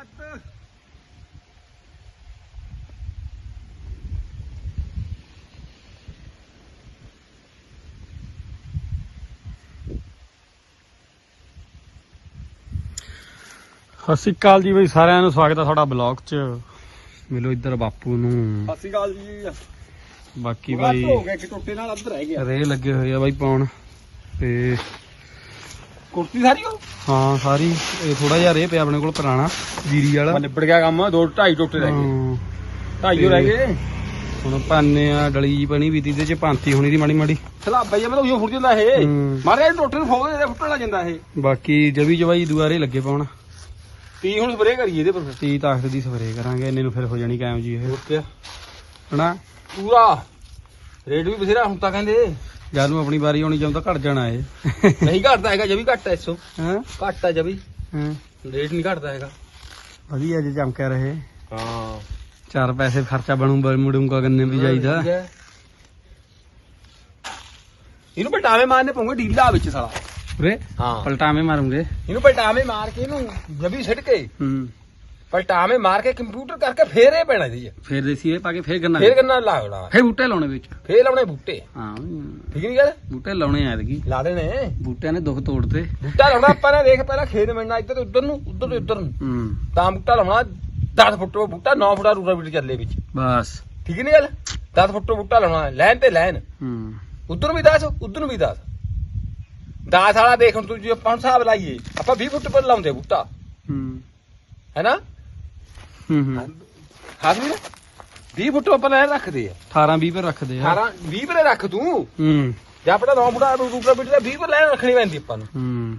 ਲੱਤ ਸਤਿ ਸ਼੍ਰੀ ਅਕਾਲ ਜੀ ਬਈ ਸਾਰਿਆਂ ਨੂੰ ਸਵਾਗਤ ਹੈ ਤੁਹਾਡਾ ਬਲੌਗ 'ਚ। ਮਿਲੋ ਇੱਧਰ ਬਾਪੂ ਨੂੰ। ਸਤਿ ਸ਼੍ਰੀ ਅਕਾਲ ਜੀ। ਬਾਕੀ ਬਸ ਬਾਈ ਹੋ ਗਿਆ ਕਿ ਟੋਟੇ ਨਾਲ ਅੱਧ ਰਹਿ ਗਿਆ। ਰੇ ਲੱਗੇ ਹੋਏ ਆ ਬਾਈ ਪਾਉਣ। ਤੇ ਕੁਰਤੀ ਸਾਰੀ ਉਹ? ਹਾਂ ਸਾਰੀ। ਇਹ ਥੋੜਾ ਜਿਹਾ ਰੇ ਪਿਆ ਆਪਣੇ ਕੋਲ ਪੁਰਾਣਾ ਜੀਰੀ ਵਾਲਾ। ਨਿਬੜ ਗਿਆ ਕੰਮ ਦੋ ਢਾਈ ਟੋਟੇ ਰਹਿ ਗਏ। ਹਾਂ, ਢਾਈ ਹੋ ਰਹਿ ਗਏ? ਹੁਣ ਪਾਨੇ ਆ ਡਲੀ ਜੀ ਬਣੀ ਵੀ ਤੀ ਤੇ ਚ ਭਾਂਤੀ ਹੋਣੀ ਦੀ ਮਾੜੀ ਮਾੜੀ। ਸਲਾਬਾ ਹੀ ਆ, ਮੈਂ ਤਾਂ ਉਹੀ ਫੁੱਟ ਜਾਂਦਾ ਇਹ। ਹੂੰ। ਮਾਰੇ ਟੋਟੇ ਨੂੰ ਫੋਗ ਦੇ ਫੁੱਟਣ ਲੱਗ ਜਾਂਦਾ ਇਹ। ਬਾਕੀ ਜਵੀ ਜਵਾਈ ਦੁਆਰੇ ਲੱਗੇ ਪਾਉਣ। ਤੀ ਹੁਣ ਸਪਰੇ ਕਰੀਏ ਇਹਦੇ ਪਰ ਫਿਰ। 30 ਤਾਕਤ ਦੀ ਸਪਰੇ ਕਰਾਂਗੇ ਇੰਨੇ ਨੂੰ ਫਿਰ ਹੋ ਜਾਣੀ ਕਾਇਮ ਜੀ ਇਹ। ਹੋਰ ਕਿਆ? ਹਨਾ? ਪੂਰਾ। ਰੇਟ ਵੀ ਬਥੇਰਾ ਹੁਣ ਤਾਂ ਕਹਿੰਦੇ। ਜਦ ਨੂੰ ਆਪਣੀ ਵਾਰੀ ਆਉਣੀ ਜਦੋਂ ਤਾਂ ਘਟ ਜਾਣਾ ਏ ਨਹੀਂ ਘਟਦਾ ਹੈਗਾ ਜਵੀ ਘਟਦਾ ਇਸੋ ਹਾਂ? ਘਟਦਾ ਜਵੀ ਹਾਂ? ਰੇਟ ਨਹੀਂ ਘਟਦਾ ਹੈਗਾ। ਵਧੀਆ ਜੇ ਚਮਕਿਆ ਰਹੇ। ਹਾਂ। ਚਾਰ ਪੈਸੇ ਖਰਚਾ ਬਣੂ ਮੁੜੂਗਾ ਗੰਨੇ ਵੀ ਜਾਈਦਾ। ਇਹਨੂੰ ਪਲਟਾਵੇਂ ਮਾਰਨੇ ਪਉਂਗੇ ਢੀਲਾ ਵਿੱਚ ਸਾਲਾ। ਉਰੇ? ਹਾਂ। ਪਲਟਾਵੇਂ ਮਾਰੂੰਗੇ। ਇਹਨੂੰ ਪਲਟਾਵੇਂ ਮਾਰ ਕੇ ਇਹਨੂੰ ਜਬੀ ਛਿੜ ਕੇ। ਹੂੰ ਪਲਟਾਵੇਂ ਮਾਰ ਕੇ ਕੰਪਿਊਟਰ ਕਰਕੇ ਫੇਰ ਇਹ ਪੈਣਾ ਜੀ। ਫੇਰ ਦੇਸੀ ਇਹ ਪਾ ਕੇ ਫੇਰ ਗੰਨਾ ਫੇਰ ਕਰਨਾ ਲਾਉਣਾ ਫੇਰ ਬੂਟੇ ਲਾਉਣੇ ਵਿੱਚ। ਫੇਰ ਲਾਉਣੇ ਬੂਟੇ। ਹਾਂ। ਠੀਕ ਨਹੀਂ ਗੱਲ? ਬੂਟੇ ਲਾਉਣੇ ਐਤਕੀ। ਲਾ ਦੇਣੇ। ਬੂਟਿਆਂ ਨੇ ਦੁੱਖ ਤੋੜਤੇ। ਬੂਟਾ ਲਾਉਣਾ ਆਪਾਂ ਨੇ ਦੇਖ ਪਹਿਲਾਂ ਖੇਤ ਮਿਲਣਾ ਇੱਧਰ ਤੋਂ ਉੱਧਰ ਨੂੰ ਉੱਧਰ ਤੋਂ ਉੱਧਰ ਨੂੰ। ਹੂੰ। ਤਾਂ ਬੂਟਾ ਲਾਉਣਾ 10 ਫੁੱਟ ਉਹ ਬੂਟਾ 9 ਫੁੱਟਾ ਰੂਟਾ ਵੀਟ ਚੱਲੇ ਵਿੱਚ। ਬਸ। ਠੀਕ ਨਹੀਂ ਗੱਲ? 10 ਫੁੱਟ ਬੂਟਾ ਲਾਉਣਾ ਲਾਈਨ ਤੇ ਲਾਈਨ ਹੂੰ। ਉਧਰ ਵੀ 10 ਉਧਰ ਨੂੰ ਵੀ 10 10 ਵਾਲਾ ਦੇਖ ਹੁਣ ਤੂੰ ਜੇ ਆਪਾਂ ਹਿਸਾਬ ਲਾਈਏ ਆਪਾਂ 20 ਫੁੱਟ ਪਰ ਲਾਉਂਦੇ ਬੂਟਾ। ਹੂੰ। ਹੈਨਾ? ਹੂੰ ਹੂੰ। ਖਾਸ ਵੀ ਨਾ? 20 ਫੁੱਟ ਲਾਈਨ ਰੱਖਦੇ ਆ। 18 20 ਪਰ ਰੱਖਦੇ ਆ। 18 20 ਪਰ ਰੱਖ ਤੂੰ। ਹੂੰ। ਜੇ ਆਪਣਾ 9 ਫੁੱਟਾ ਰੂਟਾ ਵੀਟ ਦਾ 20 ਪਰ ਲਾਈਨ ਰੱਖਣੀ ਪੈਂਦੀ ਆਪਾਂ ਨੂੰ। ਹੂੰ।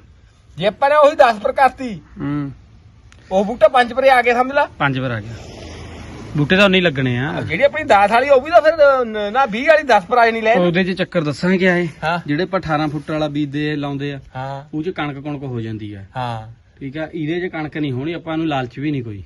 ਜੇ ਆਪਾਂ ਨੇ ਉਹੀ 10 ਪਰ ਕਰਤੀ ਹੂੰ। ਉਹ ਬੂਟਾ 5 ਪਰੇ ਆ ਗਿਆ ਸਮਝ ਲਾ? ਪੰਜ ਪਰ ਆ ਗਿਆ। ਬੂਟੇ ਤਾਂ ਨਹੀਂ ਲੱਗਣੇ ਆ। ਜਿਹੜੀ ਆਪਣੀ 10 ਵਾਲੀ ਉਹ ਵੀ ਤਾਂ ਫਿਰ ਨ- ਨਾ 20 ਵਾਲੀ 10 ਪਰ ਆਏ ਨਹੀਂ ਲੈ। ਉਹਦੇ 'ਚ ਚੱਕਰ ਦੱਸਾਂ ਕਿਆ ਹੈ। ਹਾਂ ਜਿਹੜੇ ਆਪਾਂ 18 ਫੁੱਟ ਵਾਲਾ ਬੀਜਦੇ ਲਾਉਂਦੇ ਆ ਹਾਂ। ਉਹ 'ਚ ਕਣਕ ਕਣਕ ਹੋ ਜਾਂਦੀ ਆ। ਹਾਂ। ਠੀਕ ਆ? ਇਹਦੇ 'ਚ ਕਣਕ ਨਹੀਂ ਹੋਣੀ ਆਪਾਂ ਨੂੰ ਲਾਲਚ ਵੀ ਨਹੀਂ ਕੋਈ।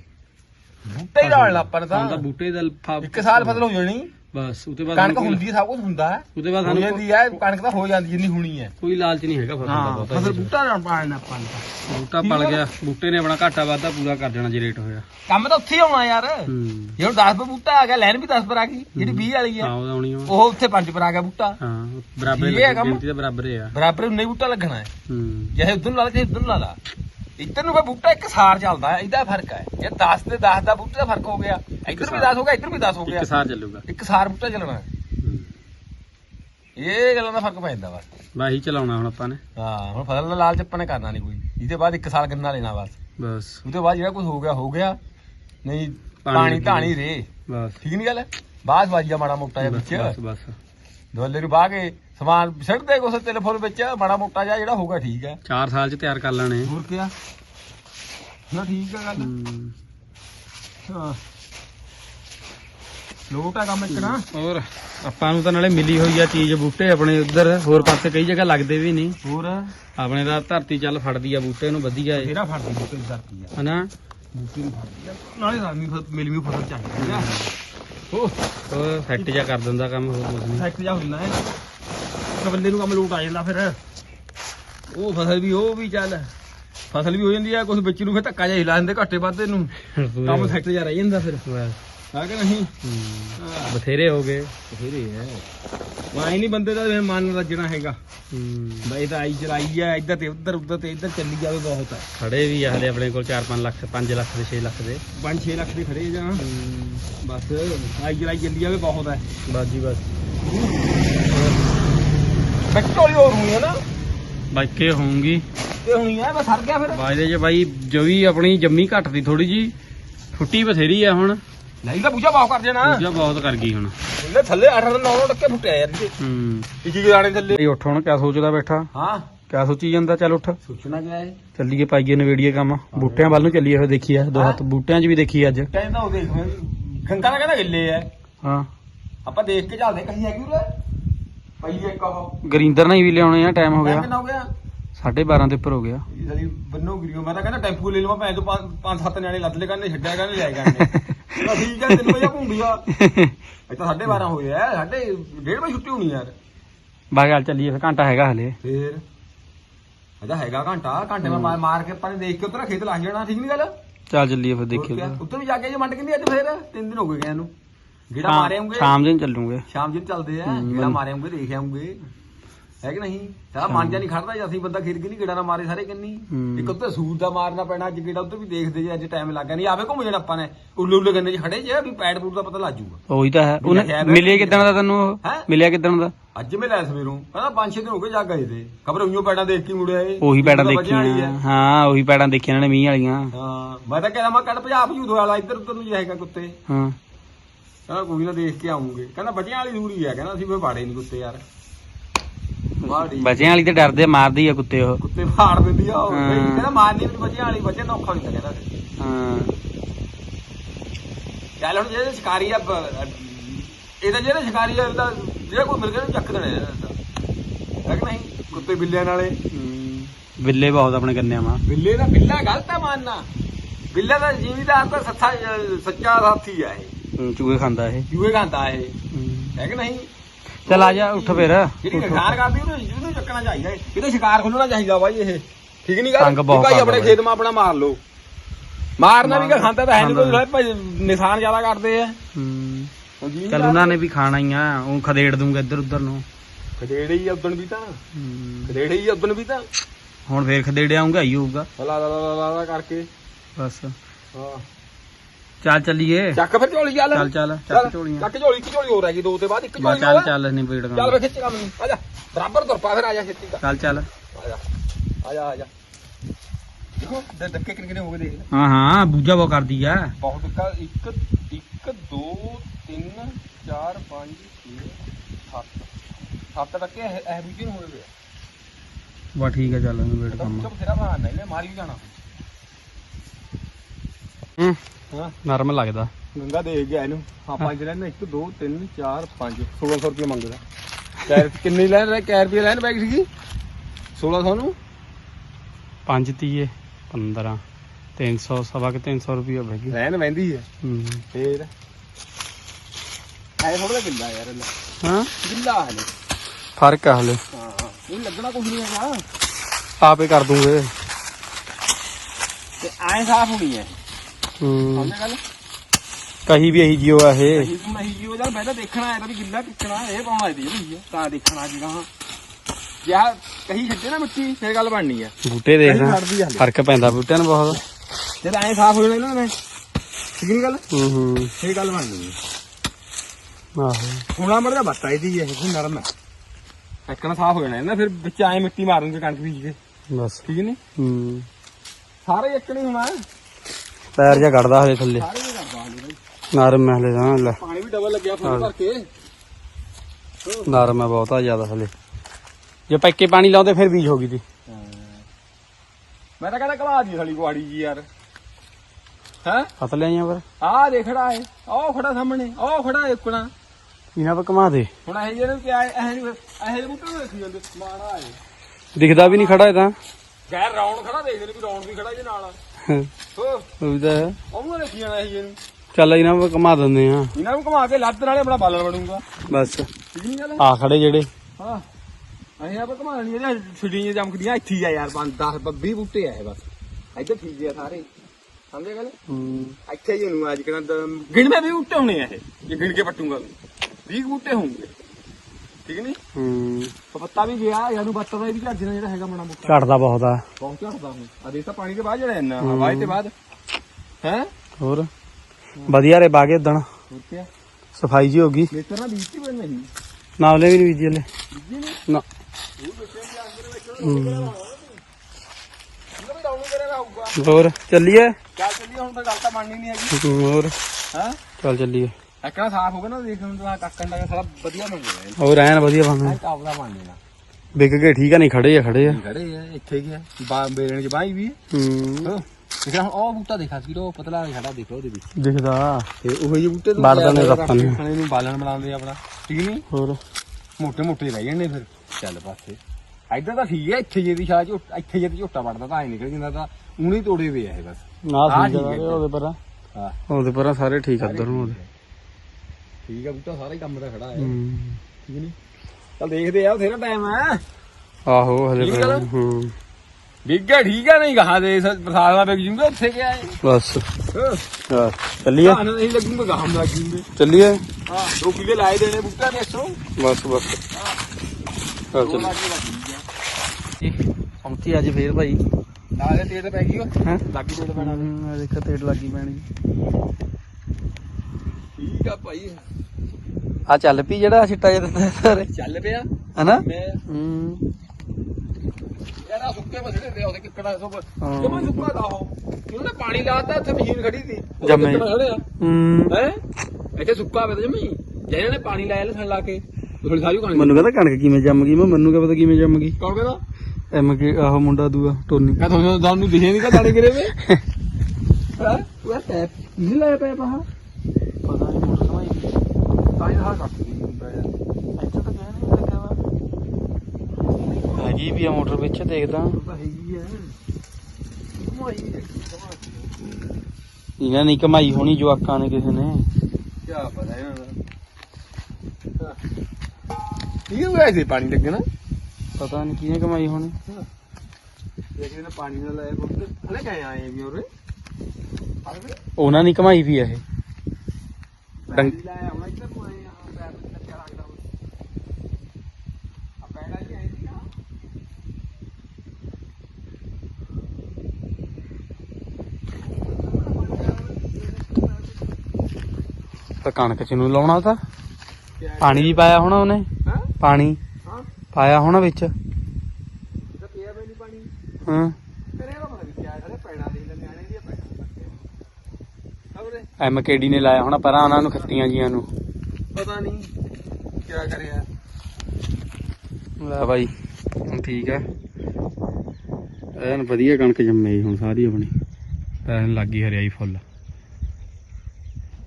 ਬੂਟੇ ਹੀ ਲਾਉਣ ਲੱਗ ਪਣ ਸਾਨੂੰ ਤਾਂ ਤਾਂ ਬੂਟੇ ਦਾ ਫ- ਇੱਕ ਸਾਲ ਫਸਲ ਹੋ ਜਾਣੀ। ਬਸ ਉਤੇ ਬਾਅਦ ਕਣਕ ਹੁੰਦੀ ਹੈ ਸਭ ਕੁਝ ਹੁੰਦਾ ਹੈ। ਉਹਦੇ ਬਾਅਦ ਹੋ ਸਾਨੂੰ ਜਾਂਦੀ ਹੈ ਕਣਕ ਤਾਂ ਹੋ ਜਾਂਦੀ ਜਿੰਨੀ ਹੋਣੀ ਹੈ। ਕੋਈ ਲਾਲਚ ਨਹੀਂ ਹੈਗਾ ਫਸਲ ਦਾ ਬਹੁਤਾ ਫਸਲ ਬੂਟਾ ਨਾ ਪਾਲਣਾ ਆਪਾਂ ਨੂੰ ਤਾਂ। ਬੂਟਾ ਪਲ ਗਿਆ ਬੂਟੇ ਨੇ ਆਪਣਾ ਘਾਟਾ ਵਾਧਾ ਪੂਰਾ ਕਰ ਦੇਣਾ ਜੇ ਰੇਟ ਹੋਇਆ। ਕੰਮ ਤਾਂ ਉੱਥੇ ਹੀ ਆਉਣਾ ਯਾਰ। ਹੂੰ। ਜੇ ਹੁਣ 10 ਪਰ ਬੂਟਾ ਆ ਗਿਆ ਲੈਣ ਵੀ 10 ਪਰ ਆ ਗਈ ਜਿਹੜੀ 20 ਵਾਲੀ ਹਾਂ। ਹੈ ਉਹ ਆਉਣੀ ਆ। ਉਹ ਉੱਥੇ 5 ਪਰ ਆ ਗਿਆ ਬੂਟਾ। ਹਾਂ ਬਰਾਬਰ ਠੀਕ ਹੈ ਕੰਮ। ਗਿਣਤੀ ਦਾ ਬਰਾਬਰ ਹੀ ਆ। ਬਰਾਬਰ ਉਨੇ ਬੂਟਾ ਲੱਗਣਾ ਹੈ। ਹੂੰ। ਜਿਹੇ ਉਧਰ ਲਾ ਲਾ ਚਾਹੇ ਉਧਰ ਲਾ ਲਾ। ਇੱਧਰ ਨੂੰ ਫਿਰ ਬੂਟਾ ਇੱਕ ਸਾਰ ਚੱਲਦਾ ਹੈ ਇਹਦਾ ਫ਼ਰਕ ਹੈ। ਇਹ 10 ਤੇ 10 ਦਾ ਬੂਟੇ ਦਾ ਫ਼ਰਕ ਹੋ ਗਿਆ। ਇੱਧਰ ਵੀ 10 ਹੋ ਗਿਆ ਇੱਧਰ ਵੀ 10 ਹੋ ਗਿਆ। ਇੱਕ ਸਾਰ ਚੱਲੂਗਾ। ਇੱਕ ਸਾਰ ਬੂਟਾ ਚੱਲਣਾ। ਇਹ ਗੱਲਾਂ ਦਾ ਫ਼ਰਕ ਪੈ ਜਾਂਦਾ ਬਸ। ਬਾਹੀ ਚਲਾਉਣਾ ਹੁਣ ਆਪਾਂ ਨੇ। ਹਾਂ ਹੁਣ ਫਸਲ ਦਾ ਲਾਲਚ ਆਪਾਂ ਨੇ ਕਰਨਾ ਨਹੀਂ ਕੋਈ। ਇਹਦੇ ਬਾਅਦ ਇੱਕ ਸਾਲ ਗੰਨਾ ਲੈਣਾ ਬਸ। ਬਸ। ਉਹਦੇ ਬਾਅਦ ਜਿਹੜਾ ਕੁਝ ਹੋ ਗਿਆ ਹੋ ਗਿਆ। ਨਹੀਂ ਪਾਣੀ ਧਾਣੀ ਰੇ। ਬਸ। ਠੀਕ ਨਹੀਂ ਗੱਲ? ਬਾਸ ਵਾਜੀਆ ਮਾੜਾ ਮੋਟਾ ਜਿਹਾ ਵਿੱਚ ਬਸ ਬਸ। ਦੋਲੇ ਨੂੰ ਸਮਾਨ ਛੱਡਦੇ ਕੁਛ ਟੈਲੀਫੋਨ ਵਿੱਚ ਮਾੜਾ ਮੋਟਾ ਜਿਹਾ ਜਿਹੜਾ ਹੋਊਗਾ ਠੀਕ ਹੈ। 4 ਸਾਲ ਚ ਤਿਆਰ ਕਰ ਲੈਣੇ। ਹੋਰ ਕੀ ਨਾ ਠੀਕ ਹੈ ਗੱਲ। ਹੂੰ। ਹਾਂ। ਲੋਟ ਆ ਕੰਮ ਇੱਕ ਨਾ। ਹੋਰ ਆਪਾਂ ਨੂੰ ਤਾਂ ਨਾਲੇ ਮਿਲੀ ਹੋਈ ਆ ਚੀਜ਼ ਬੂਟੇ ਆਪਣੇ ਉੱਧਰ ਹੋਰ ਪਾਸੇ ਕਈ ਜਗ੍ਹਾ ਲੱਗਦੇ ਵੀ ਨਹੀਂ। ਹੋਰ? ਆਪਣੇ ਦਾ ਧਰਤੀ ਚੱਲ ਫੜਦੀ ਆ ਬੂਟੇ ਨੂੰ ਵਧੀਆ ਏ। ਤੇਰਾ ਫੜਦੀ ਬੂਟੇ ਦੀ ਧਰਤੀ ਆ। ਹਨਾ? ਬੂਟੇ ਨੂੰ ਫੜਦੀ ਆ। ਨਾਲੇ ਰਾਮੀ ਮਿਲ ਵੀ ਫਸਲ ਚਾਹੀਦੀ ਆ। ਉਹ ਉਹ ਸੈੱਟ ਜਾ ਕਰ ਦਿੰਦਾ ਕੰਮ ਹੋਰ ਕੁਝ ਨਹੀਂ। ਸੈਕਟ ਜਾ ਹੁੰਦਾ ਹੈ ਕਬੱਲੇ ਨੂੰ ਕੰਮ ਲੋਟ ਆ ਜਾਂਦਾ ਫਿਰ। ਉਹ ਫਸਲ ਵੀ ਉਹ ਵੀ ਚੱਲ। ਫਸਲ ਵੀ ਹੋ ਜਾਂਦੀ ਆ ਕੁਝ ਵਿੱਚ ਨੂੰ ਫਿਰ ਧੱਕਾ ਜਿਹਾ ਹਿਲਾ ਦਿੰਦੇ ਘੱਟੇ ਵਾਧੇ ਨੂੰ ਕੰਮ ਸੈਕਟ ਜਾ ਰਹਿ ਜਾਂਦਾ ਫਿਰ। ਹੈ ਕਿ ਨਹੀਂ? ਬਥੇਰੇ ਹੋ ਗਏ। ਬਥੇਰੇ ਹੈ। ਵਾਈ ਨਹੀਂ ਬੰਦੇ ਦਾ ਮਨ ਰੱਜਣਾ ਹੈਗਾ। ਬਈ ਤਾਂ ਆਈ ਚਲਾਈ ਆ ਇੱਧਰ ਤੇ ਉੱਧਰ ਉੱਧਰ ਤੇ ਇੱਧਰ ਚੱਲੀ ਜਾਵੇ ਬਹੁਤ। ਹੈ ਖੜੇ ਵੀ ਆ ਹਲੇ ਆਪਣੇ ਕੋਲ 4-5 ਲੱਖ 5 ਲੱਖ ਦੇ 6 ਲੱਖ ਦੇ। 5-6 ਲੱਖ ਦੇ ਖੜੇ ਜਾਂ। ਬਸ ਆਈ ਚਲਾਈ ਚੱਲੀ ਜਾਵੇ ਬਹੁਤ ਹੈ। ਬਾਜੀ ਬਸ ਹੈ ਨਾ। ਬਾਈਕੇ ਹੋਊਗੀ? ਤੇ ਹੋਣੀ ਹੈ ਬਸ ਸਰ ਗਿਆ ਫਿਰ। ਬਾਜਦੇ ਜੇ ਬਾਈ ਜੋ ਵੀ ਆਪਣੀ ਜੰਮੀ ਘਟਦੀ ਥੋੜੀ ਜੀ ਫੁੱਟੀ ਬਥੇਰੀ ਆ ਹੁਣ। ਨਹੀਂ ਤਾਂ ਬੂਝਾ ਬਾਹ ਕਰ ਜਾਣਾ ਦੂਜਾ ਬਹੁਤ ਕਰ ਗਈ ਹੁਣ। ਇਹਦੇ ਥੱਲੇ 8 9 ਟੱਕੇ ਫੁੱਟਿਆ ਯਾਰ ਇਹਦੇ। ਹੂੰ। ਇੱਕ ਇੱਕ ਦਾਣੇ ਥੱਲੇ। ਬਈ ਉੱਠ ਹੁਣ ਕਿਆ ਸੋਚਦਾ ਬੈਠਾ? ਹਾਂ। ਕਿਆ ਸੋਚੀ ਜਾਂਦਾ ਚੱਲ ਉੱਠ। ਸੋਚਣਾ ਕਿਆ ਹੈ ਚੱਲੀਏ ਪਾਈਏ ਨਵੇੜੀਏ ਕੰਮ। ਬੂਟਿਆਂ ਵੱਲ ਨੂੰ ਚੱਲੀਏ ਫਿਰ ਦੇਖੀਏ ਦੋ ਹੱਥ ਬੂਟਿਆਂ 'ਚ ਵੀ ਦੇਖੀਏ ਅੱਜ। ਕਹਿੰਦਾ ਉਹ ਦੇਖ ਗੰਗਾ ਦਾ ਕਹਿੰਦਾ ਗਿੱਲੇ ਐ ਹਾਂ। ਆਪਾਂ ਦੇਖ ਕੇ ਚੱਲਦੇ ਕਹੀ ਹੈਗੀ ਉਰੇ? ਪਈ ਇੱਕ ਉਹ। ਗਰਿੰਦਰ ਵੀ ਲਿਆਉਣੇ ਆ ਟਾਈਮ ਹੋ ਗਿਆ। ਕਿੰਨਾ ਹੋ ਗਿਆ? 12:30 ਦੇ ਉੱਪਰ ਹੋ ਗਿਆ। ਸਾਡੀ ਬੰਨੋ ਗਿਰਿਓ ਮੈਂ ਤਾਂ ਕਹਿੰਦਾ ਟੈਂਪੂ ਲੈ ਲਵਾਂ ਭੈਣ ਤੋਂ ਪੰਜ ਸੱਤ ਨਿਆਣੇ ਲੱਦ ਲੈ ਕਰਨੇ ਛੱਡਿਆ ਕਰਨੇ ਲੈ ਕਰਨੇ ਤਾਂ ਠੀਕ ਹੈ ਤੈਨੂੰ ਵਜਾ ਭੁੰਡੀਆ ਇਹ ਤਾਂ 12:30 ਹੋਏ ਐ ਸਾਡੇ 1:30 ਵਜੇ ਛੁੱਟੀ ਹੋਣੀ ਯਾਰ। ਚੱਲੀਏ ਫਿਰ ਘੰਟਾ ਹੈਗਾ ਹਲੇ। ਫੇਰ? ਅਜਾ ਹੈਗਾ ਘੰਟਾ ਘੰਟੇ ਮੈਂ ਮਾਰ- ਕੇ ਦੇਖ ਕੇ ਖੇਤ ਲੱਗ ਜਾਣਾ ਠੀਕ ਨਹੀਂ ਗੱਲ? ਚੱਲ ਚੱਲੀਏ ਫਿਰ ਦੇਖੀਏ ਵੀ ਜਾ ਕੇ ਜੇ ਮੰਡ ਕਿੰਨੀ ਅੱਜ ਫੇਰ? ਤਿੰਨ ਦਿਨ ਹੋ ਗਏ ਗੇੜਾ ਸ਼ਾਮ- ਮਾਰੇ ਹੋਣਗੇ ਸ਼ਾਮ ਨੂੰ ਚੱਲੂਗੇ। ਸ਼ਾਮ ਜੀ ਨੂੰ ਚੱਲਦੇ ਆ ਗੇੜਾ ਮਾਰੇ ਹੋਣਗੇ ਦੇਖ ਆਉਂਗੇ ਹੈ ਕਿ ਨਹੀਂ? ਸਾਰਾ ਮਨ ਜਾ ਨਹੀਂ ਖੜਦਾ ਜੇ ਅਸੀਂ ਬੰਦਾ ਖੇਡ ਕੇ ਨਹੀਂ ਗੇੜਾ ਨਾ ਮਾਰੇ ਸਾਰੇ ਕੰਨੀ। ਇੱਕ ਉੱਤੇ ਸੂਰ ਦਾ ਮਾਰਨਾ ਪੈਣਾ ਅੱਜ ਗੇੜਾ ਉੱਧਰ ਵੀ ਦੇਖਦੇ ਜੇ ਅੱਜ ਟਾਈਮ ਲੱਗਾ ਨਹੀਂ ਆਵੇ ਘੁੰਮ ਜਾਣਾ ਆਪਾਂ ਨੇ। ਉੱਲੇ ਉੱਲੇ ਗੰਨੇ 'ਚ ਖੜੇ ਜੇ ਵੀ ਪੈਡ ਪੂਰ ਦਾ ਪਤਾ ਲੱਗ ਜੂਗਾ। ਉਹੀ ਤਾਂ ਹੈ। ਉਹਨੇ ਵੀ ਕਿਦਾਂ ਦਾ ਤੈਨੂੰ ਉਹ? ਹੈਂ? ਮਿਲਿਆ ਕਿਦਾਂ ਦਾ? ਅੱਜ ਮੈਂ ਲੈ ਸਵੇਰੋਂ। ਕਹਿੰਦਾ ਪੰਜ ਛੇ ਦਿਨ ਹੋ ਗਏ ਜਾ ਗਏ ਤੇ। ਖਬਰ ਉਈਓ ਪੈੜਾਂ ਦੇਖ ਕੇ ਮੁੜਿਆ ਇਹ। ਉਹੀ ਪੈੜਾਂ ਦੇਖੀਆਂ ਹੈ। ਹਾਂ ਉਹੀ ਪੈੜਾਂ ਦੇਖੀਆਂ ਇਹਨਾਂ ਨੇ ਮੀਂਹ ਵਾਲੀਆਂ। ਹਾਂ ਮੈਂ ਤਾਂ ਕਹਿੰਦਾ ਮੈਂ ਕੱਢ ਭਜਾ ਭਜੂਦ ਵਾਲਾ ਇੱਧਰ ਉੱਧਰ ਨੂੰ ਜਾਏਗਾ ਕੁੱਤੇ। ਹਾਂ। ਕਹਿੰਦਾ ਕੋਈ ਨਾ ਦੇਖ ਕੇ ਆਉਂਗੇ ਕਹਿੰਦਾ ਬੱਚਿਆਂ ਵਾਲੀ ਦੂਰੀ ਹੈ ਕਹਿੰਦਾ ਅਸੀਂ ਫੇ ਬਾੜੇ ਨਹੀਂ ਕੁੱਤੇ ਯਾਰ। ਬਾੜੀ ਬੱਚਿਆਂ ਵਾਲੀ ਤੇ ਡਰਦੇ ਆ, ਮਾਰਦੀ ਆ ਕੁੱਤੇ ਉਹ। ਕੁੱਤੇ ਫਾੜ ਦਿੰਦੀ ਆ ਉਹ। ਹਾਂ। ਕਹਿੰਦਾ ਮਾਰਨੀ ਵੀ ਬੱਚਿਆਂ ਵਾਲੀ ਬੱਚੇ ਤਾਂ ਔਖਾ ਨਹੀਂ ਕਹਿੰਦਾ। ਹਾਂ। ਚੱਲ ਹੁਣ ਜਿਹੜੇ ਸ਼ਿਕਾਰੀ ਆ ਬ- ਇਹਦਾ ਜਿਹੜਾ ਸ਼ਿਕਾਰੀ ਆ ਇਹਦਾ ਜਿਹੜਾ ਕੋਈ ਮਿਲ ਗਿਆ ਉਹਨੂੰ ਚੱਕ ਦੇਣਾ। ਹੈ ਕਿ ਨਹੀਂ? ਕੁੱਤੇ ਬਿੱਲਿਆਂ ਨਾਲੇ। ਹਮ, ਬਿੱਲੇ ਬਹੁਤ ਆਪਣੇ ਕੰਨਿਆਂ ਮਾ ਬਿੱਲੇ ਦਾ ਬਿੱਲਾ ਗਲਤ ਆ ਮੰਨਣਾ। ਬਿੱਲਾ ਦਾ ਜੀਵੀਦਾਰ ਤਾਂ ਸੱਚਾ ਸੱਚਾ ਸਾਥੀ ਆ ਇਹ। ਚੂਹੇ ਖਾਂਦਾ ਇਹ। ਜੂਏ ਖਾਂਦਾ ਇਹ। ਹੈ। ਕਿ ਨਹੀਂ? ਚੱਲ ਆ ਜਾ ਉੱਠ ਫਿਰ। ਜਿਹੜੀ ਉੱਠ। ਗਾਰ ਕਰਦੀ ਉਹਨੂੰ ਜਿਹਨੂੰ ਚੱਕਣਾ ਚਾਹੀਦਾ ਹੈ। ਇਹਦਾ ਸ਼ਿਕਾਰ ਖੁੱਲਣਾ ਚਾਹੀਦਾ ਬਾਈ ਇਹ। ਠੀਕ ਨਹੀਂ ਗੱਲ ਤੰਗ ਬਹੁਤ ਭਾਈ ਆਪਣੇ ਖੇਤ ਮਾ ਆਪਣਾ ਮਾਰ ਲਓ। ਮਾਰਨਾ ਵੀ ਕਿ ਖਾਂਦਾ ਤਾਂ ਹੈ ਨਹੀਂ ਖਾਂਦਾ। ਕੋਈ ਭਾਈ ਨਿਸ਼ਾਨ ਜ਼ਿਆਦਾ ਕਰਦੇ ਆ। ਜੀ ਚੱਲ ਉਹਨਾਂ ਨੇ ਵੀ ਖਾਣਾ ਹੀ ਆ ਉਹ ਖਦੇੜ ਦੂੰਗਾ ਇੱਧਰ ਉੱਧਰ ਨੂੰ। ਖਦੇੜੇ ਹੀ ਉਦਣ ਵੀ ਤਾਂ। ਖਦੇੜੇ ਹੀ ਉਦਣ ਵੀ ਤਾਂ। ਹੁਣ ਫੇਰ ਖਦੇੜਿਆ ਆਉਂਗਾ ਹੀ ਹੋਊਗਾ। ਲਾ ਲਾ ਲਾ ਲਾ ਲਾ ਕਰਕੇ। ਬਸ। ਹਾਂ। ਚੱਲ ਚੱਲੀਏ। ਚੱਕ ਫਿਰ ਝੋਲੀ ਚੱਲ। ਚੱਲ ਚੱਲ ਚੱਕ ਝੋਲੀਆਂ ਚੱਕ ਝੋਲੀ ਇੱਕ ਝੋਲੀ ਹੋਰ ਹੈਗੀ ਦੋ ਤੇ ਬਾਅਦ ਇੱਕ ਬਸ ਝੋਲੀ ਚੱਲ ਹੋਰ। ਆ। ਚੱਲ ਨਹੀਂ ਵੇਟ ਚੱਲ ਕਰ ਫਿਰ ਖਿੱਚ ਕੰਮ ਨੂੰ। ਆ ਜਾ ਬਰਾਬਰ ਤੁਰ ਪਾ ਫਿਰ ਆ ਜਾ ਛੇਤੀ ਦਾ ਚੱਲ ਚੱਲ। ਆ ਜਾ ਆ ਜਾ ਆ ਜਾ। ਦੇਖੋ ਦੇ ਧੱਕੇ ਕਿੰਨੇ ਕਿੰਨੇ ਹੋ ਗਏ ਦੇਖ ਲੈ। ਹਾਂ ਹਾਂ ਬੂਜਾ ਬਹੁਤ ਕਰਦੀ ਆ। ਬਹੁਤ ਕਾ 1 1 2 3 4 5 6 7 7 ਟੱਕੇ ਇਹ ਇਹ ਬੀਜੇ ਹੋਏ ਵੇ ਬਸ ਠੀਕ ਆ ਚੱਲ ਵੇਟ ਤਾਂ ਕੰਮ ਚੁੱਪ ਤੇਰਾ ਬਣਾ ਨਹੀਂ ਮੈਂ ਮਾਰੀ ਵੀ ਜਾਣਾ। ਹੂੰ। ਹਾਂ। ਨਰਮ ਲੱਗਦਾ। ਗੰਗਾ ਦੇਖ ਗਿਆ ਇਹਨੂੰ ਹਾਂ। ਪੰਜ ਲੈਣ 1 2 3 4 5 1600 ਰੁਪਏ ਮੰਗਦਾ। ਕੈਰ ਕਿੰਨੀ ਲੈਣ ਰਿਹਾ ਕੈ ਰੁਪਏ ਲੈਣ ਬੈਗ ਸੀਗੀ? 1600 ਨੂੰ? 5 ਤੀਏ 15 300 ਸਵਾ ਕੇ 300 ਰੁਪਏ ਬੈਗੀ ਲੈਣ ਵੈਂਦੀ ਹੈ। ਹੂੰ। ਫੇਰ? ਐ ਥੋੜਾ ਗਿੱਲਾ ਯਾਰ ਇਹਦਾ। ਹਾਂ। ਗਿੱਲਾ ਹਲੇ। ਫ਼ਰਕ ਆ ਹਲੇ। ਹਾਂ ਇਹ ਲੱਗਣਾ ਕੁਝ ਨਹੀਂ ਹੈਗਾ। ਆਪੇ ਕਰ ਦੂੰਗੇ। ਤੇ ਐ ਸਾਫ਼ ਹੋਣੀ ਹੈ। ਹੂੰ। ਸਮਝ ਗੱਲ। ਕਹੀ ਵੀ ਇਹੀ ਜਿਓ ਆ ਇਹ। ਨਹੀਂ ਤੂੰ ਨਹੀਂ ਜੀ ਉਹਦਾ ਮੈਂ ਤਾਂ ਦੇਖਣਾ ਆਇਆ ਤਾਂ ਵੀ ਗਿੱਲਾ ਕਿੱਕਣਾ ਇਹ ਪਾਉਣਾ ਇਹਦੀ ਭਈ ਤਾਂ ਦੇਖਣਾ ਜੀ ਯਾ ਕਹੀ ਛੱਡੇ ਨਾ ਮਿੱਟੀ ਫੇਰ ਗੱਲ ਬਣਨੀ ਆ। ਬੂਟੇ ਦੇਖ ਛੱਡਦੀ ਫ਼ਰਕ ਪੈਂਦਾ ਬੂਟਿਆਂ ਨੂੰ ਬਹੁਤ। ਤੇ ਐ ਸਾਫ਼ ਹੋ ਜਾਣਾ ਇਹਨਾਂ ਨੇ। ਠੀਕ ਨਹੀਂ ਗੱਲ? ਹੂੰ ਹੂੰ। ਇਹ ਗੱਲ ਬਣਨੀ ਹੈ ਆਹੋ। ਹੁਣਾ ਮਰਦਾ ਬੱਤਾ ਇਹਦੀ ਇਹ ਕੋਈ ਨਰਮ ਹੈ ਇੱਕਣਾ ਸਾਫ਼ ਹੋ ਜਾਣਾ ਇਹਨਾਂ ਫਿਰ ਵਿੱਚ ਐ ਮਿੱਟੀ ਮਾਰੂਗੇ ਕਣਕ ਬੀਜ ਕੇ। ਬਸ। ਠੀਕ ਨਹੀਂ ਹੂੰ। ਸਾਰੇ ਇੱਕ ਨਹੀਂ ਹੋਣਾ। ਪੈਰ ਜਿਹਾ ਕੱਢਦਾ ਹਲੇ ਥੱਲੇ। ਨਰਮ ਹੈ ਹਲੇ ਤਾਂ ਲੈ। ਪਾਣੀ ਵੀ ਡਬਲ ਲੱਗਿਆ ਫੁੱਲ ਭਰ ਕੇ। ਨਰਮ ਹੈ ਬਹੁਤਾ ਜ਼ਿਆਦਾ ਹਲੇ ਜੇ ਪੱਕੇ ਪਾਣੀ ਲਾਉਂਦੇ ਫਿਰ ਬੀਜ ਹੋ ਗਈ ਦੀ। ਮੈਂ ਤਾਂ ਕਹਿੰਦਾ ਕਲਾ ਦੀ ਸਾਲੀ ਕੁਆੜੀ ਜੀ ਯਾਰ। ਹੈ? ਪਤਲੇ ਆਈਆਂ ਪਰ ਆਹ ਦੇਖ ਖੜਾ ਹੈ ਆਹ ਖੜਾ ਸਾਹਮਣੇ ਆਹ ਖੜਾ ਇੱਕਣਾ ਇਹਨਾਂ ਪਰ ਕਮਾ ਦੇ। ਹੁਣ ਇਹ ਜਿਹਨੂੰ ਕਿ ਇਹ ਇਹ ਇਹ ਬੂਟੇ ਨੂੰ ਦੇਖੀ ਜਾਂਦੇ ਮਾੜਾ ਹੈ ਦਿਖਦਾ ਵੀ ਨਹੀਂ ਖੜਾ ਇਹ ਤਾਂ। ਗੈਰ ਰਾਉਂਡ ਖੜਾ ਦੇਖਦੇ ਨੇ ਵੀ ਰਾਉਂਡ ਵੀ ਖੜਾ ਜੇ ਨਾਲ। ਹੋ ਉਹ ਵੀ ਤਾਂ ਹੈ। ਉਹਨੂੰ ਦੇਖੀ ਜਾਣਾ ਇਹ ਜਿਹਨੂੰ ਚੱਲ ਇਹਨਾਂ ਪਰ ਕਮਾ ਦਿੰਦੇ ਆ ਇਹਨਾਂ ਨੂੰ ਘੁਮਾ ਕੇ ਲੱਤ ਨਾਲੇ ਆਪਣਾ ਬਾਲਣ ਬਣੂਗਾ ਬਸ। ਠੀਕ ਨਹੀਂ ਗੱਲ? ਆ ਖੜੇ ਜਿਹੜੇ। ਹਾਂ। ਅਸੀਂ ਆਪਾਂ ਘੁਮਾ ਲੈਣੀ ਇਹਦੇ ਛੁੱਟੀਆਂ ਜਮਕਦੀਆਂ ਇੱਥੇ ਆ ਯਾਰ 5 10 20 ਬੂਟੇ ਆ ਇਹ ਬਸ। ਇੱਧਰ ਠੀਕ ਆ ਸਾਰੇ। ਸਮਝੇ ਗੱਲ? ਹੂੰ। ਇੱਥੇ ਹੀ ਨੂੰ ਅੱਜ ਕਿਹੜਾ ਗਿਣਵੇਂ ਵੀ ਬੂਟੇ ਹੋਣੇ ਆ ਇਹ। ਜੇ ਗਿਣ ਕੇ ਪੱਟੂਗਾ। 20 ਬੂਟੇ ਹੋਣਗੇ। ਠੀਕ ਨਹੀਂ ਹੂੰ। ਪਪੱਤਾ ਵੀ ਗਿਆ ਯਾਰ ਨੂੰ ਬੱਤਾ ਦਾ ਇਹ ਵੀ ਝੱਜ ਨਾਲ ਜਿਹੜਾ ਹੈਗਾ ਮਣਾ ਬੂਟਾ ਘਟਦਾ ਬਹੁਤ ਆ। ਬਹੁਤ ਝੜਦਾ ਹੁਣ। ਆ ਦੇਖ ਤਾਂ ਪਾਣੀ ਦੇ ਬਾਅਦ ਜਿਹੜਾ ਇੰਨਾ ਹਵਾ ਤੇ ਬਾਅਦ। ਹੈ? ਹੋਰ? ਵਧੀਆ ਰੇ ਬਾਗੇ ਉਦਣ ਹੋਰ ਕੀ ਸਫ਼ਾਈ ਜੀ ਹੋ ਗਈ। ਮੇਤਰ ਨਾ ਬੀਜਤੀ ਬਣ ਨਹੀਂ? ਨਾਵਲੇ ਵੀ ਨਹੀਂ ਬੀਜੇ ਹਲੇ। ਬੀਜੀ ਨਹੀਂ ਨਾ। ਇਹਨੂੰ ਵੀ ਡਾਊਨ ਕਰੇਗਾ ਹੋਊਗਾ ਹੋਰ ਚੱਲੀਏ? ਚੱਲ ਚੱਲੀ ਹੁਣ ਤਾਂ ਗੱਲ ਤਾਂ ਬਣਨੀ ਨਹੀਂ ਹੈਗੀ। ਹੋਰ? ਹੈ? ਚੱਲ ਚੱਲੀਏ। ਐਕਣਾ ਸਾਫ਼ ਹੋਗਾ ਨਾ ਦੇਖ ਹੁਣ ਤਾਂ ਕੱਕਣ ਦਾ ਸਾਰਾ ਵਧੀਆ ਬਣ ਗਿਆ। ਹੋਰ ਐਨ ਵਧੀਆ ਬਣਨਾ ਬਣ ਜਾਣਾ। ਵਿਕ ਗਏ ਠੀਕ ਆ ਨਹੀਂ ਖੜੇ ਆ ਖੜੇ ਆ। ਖੜੇ ਆ ਇੱਥੇ ਗਿਆ ਬਾ ਬੇਲਣ ਚ ਬਾਈ ਵੀ ਹੂੰ। ਹੁਣ ਉਹ ਬੂਟਾ ਦੇਖਾ ਸੀ ਉਹ ਪਤਲਾ ਖੜਾ ਦੇਖੋ ਉਹਦੇ ਵਿੱਚ। ਦਿਖਦਾ। ਤੇ ਉਹ ਜਿਹੇ ਬੂਟੇ ਵੜਦਾ ਨੀ ਬਾਲਣ ਬਣਾਉਂਦੇ ਆ ਆਪਣਾ। ਠੀਕ ਨਹੀਂ? ਹੋਰ? ਮੋਟੇ ਮੋਟੇ ਰਹਿ ਜਾਂਦੇ ਫਿਰ। ਚੱਲ ਪਾਸੇ ਇੱਧਰ ਤਾਂ ਠੀਕ ਹੈ ਇੱਥੇ ਜੇ ਦੀ ਛਾਜ ਇੱਥੇ ਜੇ ਝੋਟਾ ਵੜਦਾ ਤਾਂ ਐ ਨਿਕਲ ਜਾਂਦਾ ਤਾਂ ਉਹਨੇ ਤੋੜੇ ਵੇ ਆ ਇਹ ਬਸ। ਨਾ ਆ ਹੈ। ਉਹਦੇ ਪਰ। ਹਾਂ। ਉਹਦੇ ਪਰ ਸਾਰੇ ਠੀਕ ਆ ਉਧਰ ਨੂੰ ਉਹਦੇ। ਠੀਕ ਆ ਬੂਟਾ ਸਾਰਾ ਹੀ ਕੰਮ ਦਾ ਖੜਾ ਹੈ। ਹੂੰ। ਠੀਕ ਨਹੀਂ ਚੱਲ ਦੇਖਦੇ ਆ ਬਥੇਰਾ ਟਾਈਮ ਹੈ ਆਹੋ ਹਲੇ ਠੀਕ ਪਰ ਗੱਲ? ਹੂੰ। ਠੀਕ ਹੈ ਨਹੀਂ ਕਹਾ ਦੇ ਪ੍ਰਸਾਦ ਦਾ ਵਿਕ ਜੂਗਾ ਉੱਥੇ ਗਿਆ ਹੈ ਬਸ। ਹਾਂ ਹਾਂ ਚੱਲੀਏ। ਨਹੀਂ ਲੱਗੂਗਾ ਗਾਹਮ ਲੱਗ ਜੂਗੇ। ਚੱਲੀਏ। ਹਾਂ ਦੋ ਕਿਲੇ ਲਾਏ ਦੇਣੇ ਬੁੱਟਾ ਦੇ ਇਸਰੋਂ ਬਸ ਬਸ। ਹਾਂ ਚੱਲ ਪਹੁੰਚੀ ਅੱਜ ਫੇਰ ਭਾਈ। ਨਾਲੇ ਤੇੜ ਪੈ ਗਈ ਉਹ ਹੈ? ਲੱਗੀ ਤੇੜ ਪੈਣਾ ਆ ਦੇਖ ਤੇੜ ਲੱਗੀ ਪੈਣੀ। ਠੀਕ ਆ ਭਾਈ। ਆ ਚੱਲ ਪਈ ਜਿਹੜਾ ਛਿੱਟਾ ਜਿਹਾ ਦਿੰਦਾ ਸਾਰੇ। ਚੱਲ ਪਿਆ। ਹਨਾ? ਮੈਂ ਹੂੰ। ਯਾਰ ਆਹ ਸੁੱਕੇ ਬਸੜੇ ਦੇ ਉਹਦੇ ਕਿੱਕੜਾ ਸੋ ਹਾਂ। ਜਮਾ ਸੁੱਕਾ ਦਾ ਉਹ। ਉਹਨੇ ਪਾਣੀ ਲਾਤਾ ਉੱਥੇ ਮਸ਼ੀਨ ਖੜੀ ਸੀ। ਜੰਮੇ। ਹੂੰ। ਹੈ। ਇੱਥੇ ਸੁੱਕਾ ਪਿਆ ਜਮੀ ਜਿਹਨਾਂ ਨੇ ਪਾਣੀ ਲਾਇਆ ਲਸਣ ਲਾ ਕੇ ਥੋੜੀ ਸਾਰੀ ਕਹਾਣੀ ਮੈਨੂੰ ਕਹਿੰਦਾ ਕਣਕ ਕਿਵੇਂ ਜੰਮ ਗਈ? ਮੈਂ ਮੈਨੂੰ ਪਤਾ ਕਿਵੇਂ ਜੰਮ ਗਈ। ਕੌਣ ਕਹਿੰਦਾ? ਐਮ ਕੇ ਆਹ ਮੁੰਡਾ ਦੂਆ ਟੋਨੀ। ਕਹ ਤੁਹਾਨੂੰ ਤੁਹਾਨੂੰ ਦਿਖੇ ਨਹੀਂ ਕਾ ਦਾਣੇ ਗਿਰੇ ਵੇ। ਹੈ? ਉਹ ਟੈਪ ਨਹੀਂ ਲਾਇਆ ਪਿਆ ਬਾਹਰ ਪਤਾ ਨਹੀਂ ਮੋਟਰ ਕਮਾਈ ਤਾਂ ਹੀ ਹਾਲ ਕੱਟ ਗਈ ਹੁੰਦਾ ਯਾਰ ਇੱਥੇ ਤਾਂ ਕਹਿ ਨਹੀਂ ਲੱਗਿਆ ਵਾ ਹੈਗੀ ਵੀ ਆ ਮੋਟਰ ਵਿੱਚ ਦੇਖਦਾ। ਹੈਗੀ ਹੈ ਕਮਾਈ ਇਹਨਾਂ ਨੇ ਕਮਾਈ ਹੋਣੀ ਜਵਾਕਾਂ ਨੇ ਕਿਸੇ ਨੇ। ਕੀ ਪਤਾ ਇਹਨਾਂ ਦਾ ਇਹ ਹੋਇਆ ਸੀ ਪਾਣੀ ਲੱਗੇ ਨਾ ਪਤਾ ਨਹੀਂ ਕਿਹਨੇ ਕਮਾਈ ਹੋਣੀ। ਕਿਸੇ ਨੇ ਪਾਣੀ ਨਾ ਲਾਇਆ ਕੋਲ ਤੇ ਹਲੇ ਕਹੇ ਆਏ ਵੀ ਉਰੇ। ਉਹਨਾਂ ਨੇ ਕਮਾਈ ਵੀ ਆ ਇਹ। ਡੰਗ ਤਾਂ ਕਣਕ ਚ ਨੂੰ ਲਾਉਣਾ ਤਾਂ। ਪਾਣੀ ਵੀ ਪਾਇਆ ਹੋਣਾ ਉਹਨੇ। ਪਾਣੀ। ਪਾਇਆ ਹੋਣਾ ਵਿੱਚ। ਤਾਂ ਪਿਆ ਬਈ ਨਹੀਂ ਪਾਣੀ। ਹਾਂ ਕਰੇ ਦਾ ਪਤਾ ਨਹੀਂ ਕਿਆ ਕਰੇ ਪੈੜਾ ਦੇ ਲੈ ਨਿਆਣੇ ਦੀ ਪੈੜਾ ਖਬਰੇ ਐਮਕੇਡੀ ਨੇ ਲਾਇਆ ਹੋਣਾ ਪਰਾਂ ਉਹਨਾਂ ਨੂੰ ਖੱਤੀਆਂ ਜੀਆਂ ਨੂੰ। ਪਤਾ ਨਹੀਂ ਕਿਆ ਕਰਿਆ। ਲੈ ਬਾਈ ਹੁਣ ਠੀਕ ਹੈ ਐਨ ਵਧੀਆ ਕਣਕ ਜੰਮੇ ਹੁਣ ਸਾਰੀ ਆਪਣੀ। ਪੈਣ ਲੱਗੀ ਹਰਿਆਈ ਫੁੱਲ।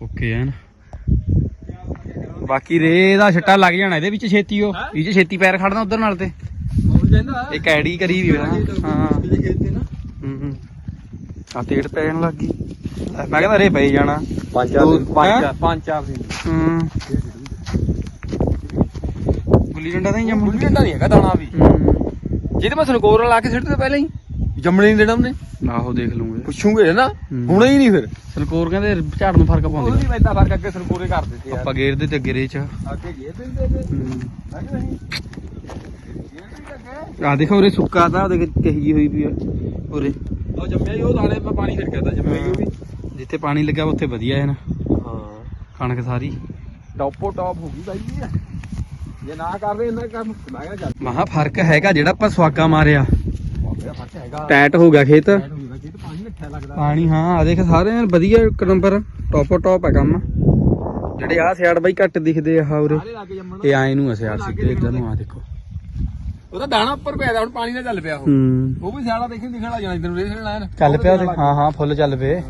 ਓਕੇ ਐਨ। ਬਾਕੀ ਰੇ ਦਾ ਛੱਟਾ ਲੱਗ ਜਾਣਾ ਇਹਦੇ ਵਿੱਚ ਛੇਤੀ ਉਹ। ਇਹ ਚ ਛੇਤੀ ਪੈਰ ਖੜਨਾ ਉਧਰ ਨਾਲ ਤੇ। ਹੋਰ ਜਾਂਦਾ। ਇੱਕ ਐਡੀ ਕਰੀ ਵੀ ਹੂੰ। ਆ ਤੇੜ ਪੈਣ ਲੱਗ ਗਈ। ਮੈਂ ਕਹਿੰਦਾ ਰੇ ਪਈ ਜਾਣਾ। ਪੰਜ ਚਾਰ ਦਿਨ- ਪੰਜ- ਚਾਰ ਪੰਜ ਚਾਰ ਦਿਨ। ਹੂੰ। ਗੁੱਲੀ ਡੰਡਾ ਤਾਂ ਹੀ ਜੰਮ ਮੁੱਢੀ ਡੰਡਾ ਨਹੀਂ ਹੈਗਾ ਦਾਣਾ ਵੀ। ਹੂੰ। ਜਿਹਦੇ ਮੈਂ ਸਨਕੋਰ ਲਾ ਕੇ ਸਿੱਟ ਤੇ ਪਹਿਲਾਂ ਹੀ। ਜੰਮਣੇ ਨਹੀਂ ਦੇਣਾ ਉਹਨੇ। ਆਹੋ ਦੇਖ ਲੂੰਗੇ ਪੁੱਛੂਗੇ ਨਾ। ਹੂੰ। ਹੁਣੇ ਹੀ ਨਹੀਂ ਫਿਰ। ਸਲਕੋਰ ਕਹਿੰਦੇ ਝਾੜ ਨੂੰ ਫ਼ਰਕ ਪਾਉਂਦੀ ਉਹਦੀ ਮੈਦਾ ਫ਼ਰਕ ਅੱਗੇ ਸਨਕੋਰੇ ਕਰ ਦਿੱਤੇ ਆਪਾਂ ਗੇਰਦੇ ਤੇ ਅੱਗੇ ਰੇ ਚ ਅੱਗੇ ਗਏ ਦਿੰਦੇ ਤੇ ਗੇਰ ਤੇ ਆ ਦੇਖੋ ਉਰੇ ਸੁੱਕਾ ਤਾਂ ਉਹਦੇ ਕਹੀ ਹੋਈ ਵੀ ਆ। ਉਰੇ। ਉਹ ਜੰਮਿਆ ਹੀ ਉਹ ਦਾਣੇ ਪਾ ਪਾਣੀ ਫਿਰ ਕਰਦਾ ਜੰਮਿਆ ਹੀ ਉਹ ਵੀ। ਜਿੱਥੇ ਪਾਣੀ ਲੱਗਿਆ ਉੱਥੇ ਵਧੀਆ ਹੈ ਨਾ। ਹਾਂ। ਕਣਕ ਸਾਰੀ। ਟੌਪੋ ਟੌਪ ਹੋ ਗਈ ਬਾਈ ਜੀ ਜੇ ਨਾ ਕਰਦੇ ਇਹਨਾਂ ਕੰਮ ਮੈਂ ਚੱਲ। ਮਹਾ ਫ਼ਰਕ ਹੈਗਾ ਜਿਹੜਾ ਆਪਾਂ ਸਵਾਗਾ ਮਾਰਿਆ। ਬਾਬੇ ਫ਼ਰਕ ਹੈਗਾ। ਟੈਟ ਹੋ ਗਿਆ ਖੇਤ। ਪਾਣੀ ਰੱਖਿਆ ਲੱਗਦਾ। ਪਾਣੀ ਹਾਂ ਆ ਦੇਖ ਸਾਰੇ ਵਧੀਆ ਇੱਕ ਨੰਬਰ ਟੌਪੋ ਟੌਪ ਹੈ ਕੰਮ। ਜਿਹੜੇ ਆ ਸਿਆੜ ਬਾਈ ਘੱਟ ਦਿਖਦੇ ਆ ਉਰੇ। ਸਾਰੇ ਲੱਗ ਜੰਮਣ। ਇਹ ਆਏ ਨੂੰ ਆ ਸਿਆੜ ਸਿੱਧੇ ਇੱਧਰ ਨੂੰ ਆ ਦੇਖੋ। ਉਹਦਾ ਦਾਣਾ ਉੱਪਰ ਪਿਆ ਦਾ ਹੁਣ ਪਾਣੀ ਨਾਲ ਚੱਲ ਪਿਆ ਉਹ। ਹੂੰ। ਉਹ ਵੀ ਸਿਆੜਾ ਦੇਖਣ ਦਿਖਣ ਲੱਗ ਜਾਣਾ ਇਧਰ ਨੂੰ। ਰੇਸ ਲੈਣਾ ਚੱਲ ਪਿਆ ਉਹਦੇ ਹਾਂ ਹਾਂ ਫੁੱਲ ਚੱਲ ਪਏ।